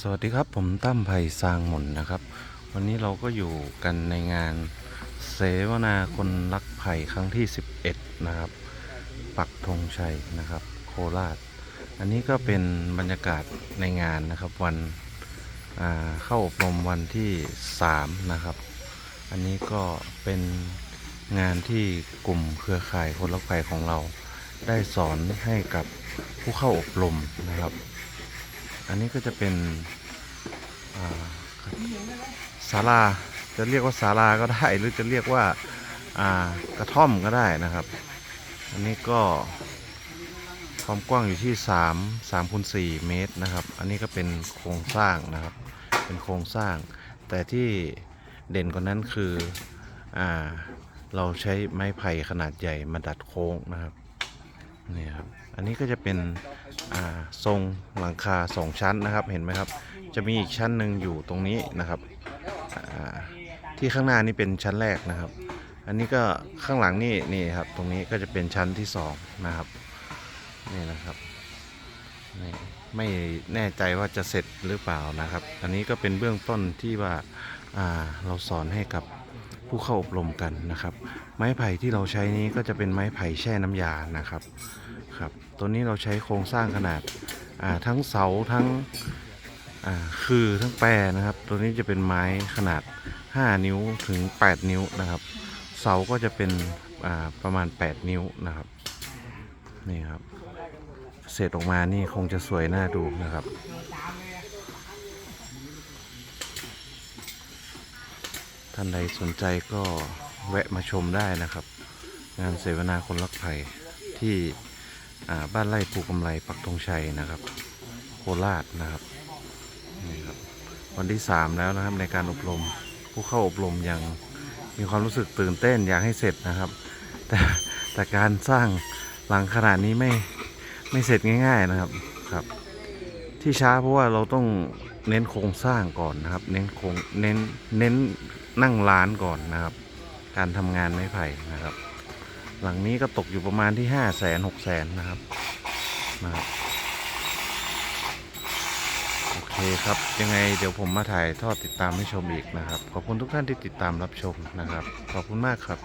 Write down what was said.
สวัสดีครับผมตั้มไผ่ซางหมุนนะครับ วันนี้เราก็อยู่กันในงานเสวนาคนรักไผ่ครั้งที่ 11 นะครับ ปักธงชัยนะครับ โคราช อันนี้ก็เป็นบรรยากาศในงานนะครับวันเข้าอบรมวันที่ 3 นะครับ อันนี้ก็เป็นงานที่กลุ่มเครือข่ายคนรักไผ่ของเราได้สอนให้กับผู้เข้าอบรมนะครับ อันนี้ก็จะเป็นศาลาจะเรียกว่าศาลาก็ได้ หรือจะเรียกว่าากระท่อมก็ได้นะครับ อันนี้ก็ความกว้างอยู่ที่ 3 3คูณ4เมตรนะครับ อันนี้ก็เป็นโครงสร้างนะครับ เป็นโครงสร้าง แต่ที่เด่นกว่านั้นคืออเราใช้ไม้ไผ่ขนาดใหญ่มาดัดโค้งนะครับ นี่ครับอันนี้ก็จะเป็นทรงหลังคาสองชั้นนะครับเห็นไหมครับ จะมีอีกชั้นหนึ่งอยู่ตรงนี้นะครับที่ข้างหน้านี่เป็นชั้นแรกนะครับ อันนี้ก็ข้างหลังนี่นี่ครับตรงนี้ก็จะเป็นชั้นที่สองนะครับนี่นะครับนี่ไม่แน่ใจว่าจะเสร็จหรือเปล่านะครับ อันนี้ก็เป็นเบื้องต้นที่ว่าอ่าเราสอนให้กับผู้เข้าอบรมกันนะครับ ไม้ไผ่ที่เราใช้นี้ก็จะเป็นไม้ไผ่แช่น้ำยานะครับ ครับ ตัวนี้เราใช้โครงสร้างขนาดาทั้งเสาทั้งคือทั้งแปรนะครับ ตัวนี้จะเป็นไม้ขนาด 5 นิ้วถึง 8 นิ้วนะครับ เสาก็จะเป็นประมาณ 8 นิ้วนะครับนี่ครับเสร็จออกมานี่คงจะสวยน่าดูนะครับท่านใดสนใจก็แวะมาชมได้นะครับ งานเสวนาคนรักไผ่ที่ บ้านไร่ภูกำไรปักธงชัยนะครับ โคราชนะครับนี่ครับ วันที่ 3 แล้วนะครับในการอบรมผู้เข้าอบรมยังมีความรู้สึกตื่นเต้นอยากให้เสร็จนะครับ แต่แต่การสร้างหลังขนาดนี้ไม่ไม่เสร็จง่าย ๆนะครับครับ ที่ช้าเพราะว่าเราต้องเน้นโครงสร้างก่อนนะครับ เน้นโครงเน้นเน้นนั่งร้านก่อนนะครับ การทำงานไม้ไผ่นะครับ หลังนี้ก็ตกอยู่ประมาณที่ห้าแสนหกแสนนะครับนะครับโอเคครับยังไงเดี๋ยวผมมาถ่ายทอดติดตามให้ชมอีกนะครับ ขอบคุณทุกท่านที่ติดตามรับชมนะครับ ขอบคุณมากครับ